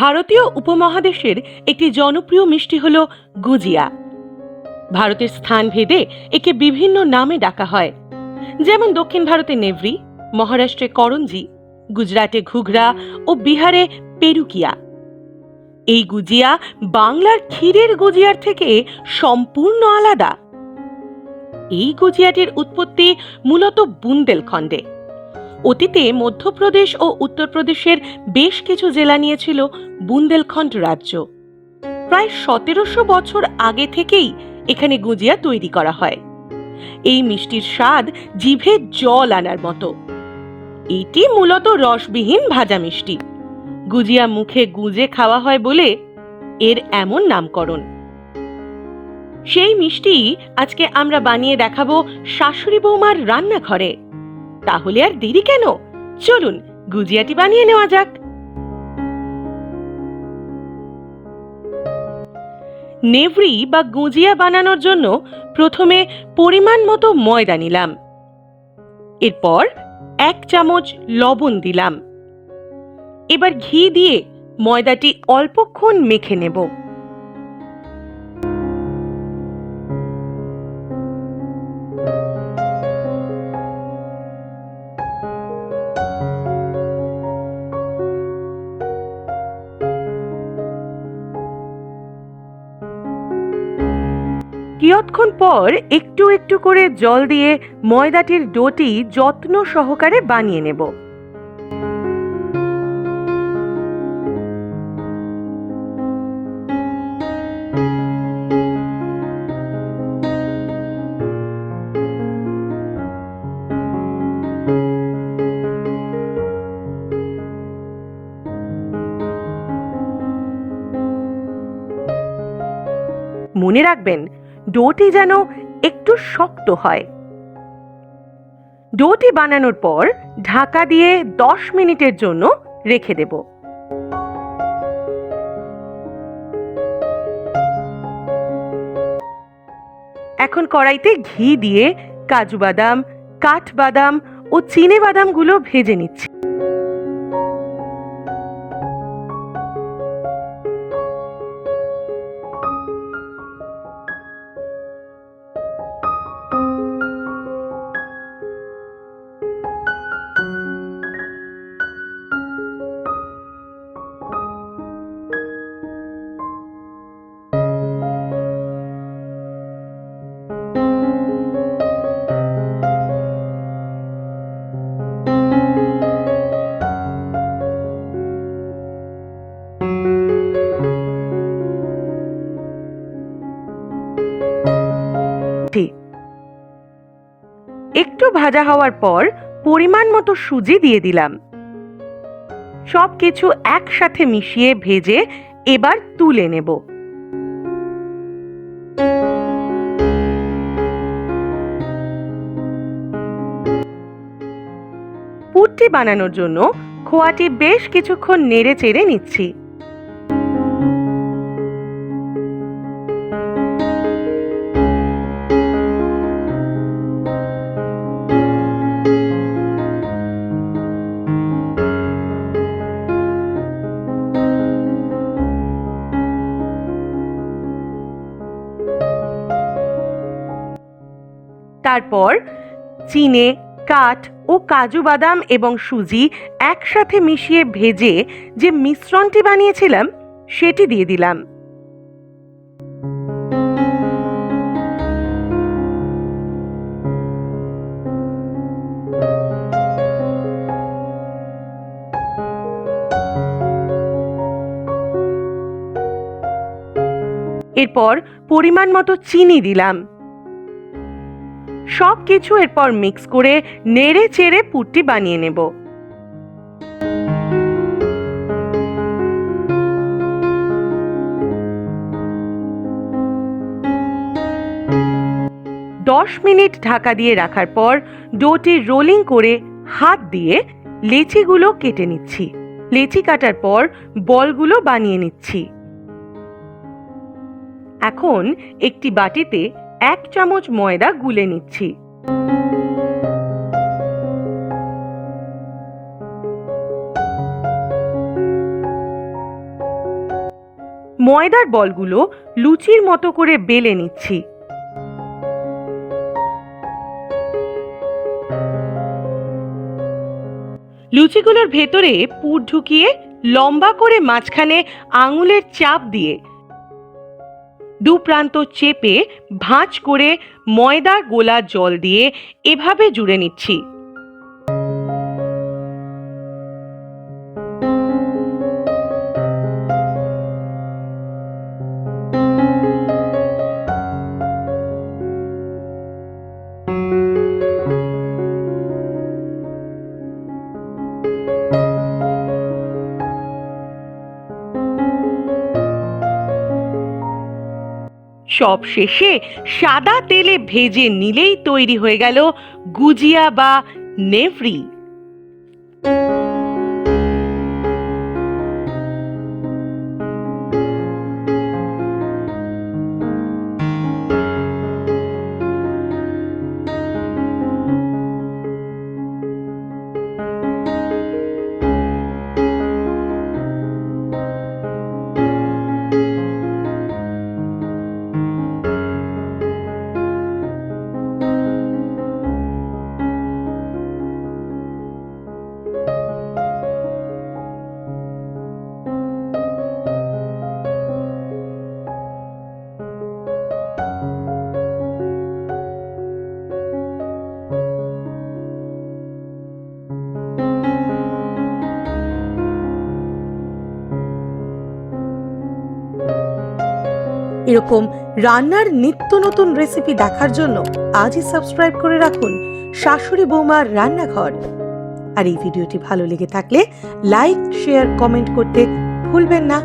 ভারতীয় উপমহাদেশের একটি জনপ্রিয় মিষ্টি হল গুজিয়া। ভারতের স্থান ভেদে একে বিভিন্ন নামে ডাকা হয়। যেমন দক্ষিণ ভারতে নেভরি, মহারাষ্ট্রে করঞ্জি, গুজরাটে ঘুঘরা ও বিহারে পেরুকিয়া। এই গুজিয়া বাংলার ক্ষীরের গুজিয়ার থেকে সম্পূর্ণ আলাদা। এই গুজিয়াটির উৎপত্তি মূলত বুন্দেলখণ্ডে। অতীতে মধ্যপ্রদেশ ও উত্তরপ্রদেশের বেশ কিছু জেলা নিয়েছিল বুন্দেলখণ্ড রাজ্য। প্রায় সতেরোশো বছর আগে থেকেই এখানে গুজিয়া তৈরি করা হয়। এই মিষ্টির স্বাদ জিভে জল আনার মতো। এটি মূলত রসবিহীন ভাজা মিষ্টি। গুজিয়া মুখে গুজে খাওয়া হয় বলে এর এমন নামকরণ। সেই মিষ্টি আজকে আমরা বানিয়ে দেখাবো শাশুড়ি বৌমার রান্নাঘরে। তাহলে আর দেরি কেন? চলুন, গুজিয়াটি বানিয়ে নেওয়া যাক। নেভরি বা গুজিয়া বানানোর জন্য প্রথমে পরিমাণ মতো ময়দা নিলাম। এরপর এক চামচ লবণ দিলাম। এবার ঘি দিয়ে ময়দাটি অল্পক্ষণ মেখে নেব। কিয়ৎক্ষণ পর একটু একটু করে জল দিয়ে ময়দাটির ডোটি যত্ন সহকারে বানিয়ে নেব। মনে রাখবেন ডোটি যেন একটু শক্ত হয়। ডোটি বানানোর পর ঢাকা দিয়ে দশ মিনিটের জন্য রেখে দেব। এখন কড়াইতে ঘি দিয়ে কাজু বাদাম কাঠবাদাম ও চিনে বাদামগুলো ভেজে নিচ্ছি। ভাজা হওয়ার পর পরিমাণ মতো সুজি দিয়ে দিলাম। সব কিছু একসাথে মিশিয়ে ভেজে এবার তুলে নেব। পুটটি বানানোর জন্য খোয়াটি বেশ কিছুক্ষণ নেড়ে চেড়ে নিচ্ছি। তারপর চিনে, কাঠ ও কাজু বাদাম এবং সুজি একসাথে মিশিয়ে ভেজে যে মিশ্রণটি বানিয়েছিলাম, সেটি দিয়ে দিলাম। এরপর পরিমাণ মতো চিনি দিলাম। সব কিছু এরপর মিক্স করে নেড়ে চেড়ে পুটটি বানিয়ে নেব। দশ মিনিট ঢাকা দিয়ে রাখার পর ডোটি রোলিং করে হাত দিয়ে লেচিগুলো কেটে নিচ্ছি। লেচি কাটার পর বলগুলো বানিয়ে নিচ্ছি। এখন একটি বাটিতে এক চামচ ময়দা গুলে নিচ্ছি। ময়দার বলগুলো লুচির মতো করে বেলে নিচ্ছি। লুচিগুলোর ভেতরে পুর ঢুকিয়ে লম্বা করে মাঝখানে আঙুলের চাপ দিয়ে দু প্রান্ত চেপে ভাঁজ করে ময়দা গোলা জল দিয়ে এভাবে জুড়ে নিচ্ছি। সব শেষে সাদা তেলে ভেজে নিলেই তৈরি হয়ে গেল গুজিয়া বা নেভরি এরকম রান্নার নিত্য নতুন রেসিপি দেখার জন্য আজই সাবস্ক্রাইব করে রাখুন শাশুড়ি বৌমার রান্নাঘর। আর এই ভিডিওটি ভালো লেগে থাকলে লাইক শেয়ার কমেন্ট করতে ভুলবেন না।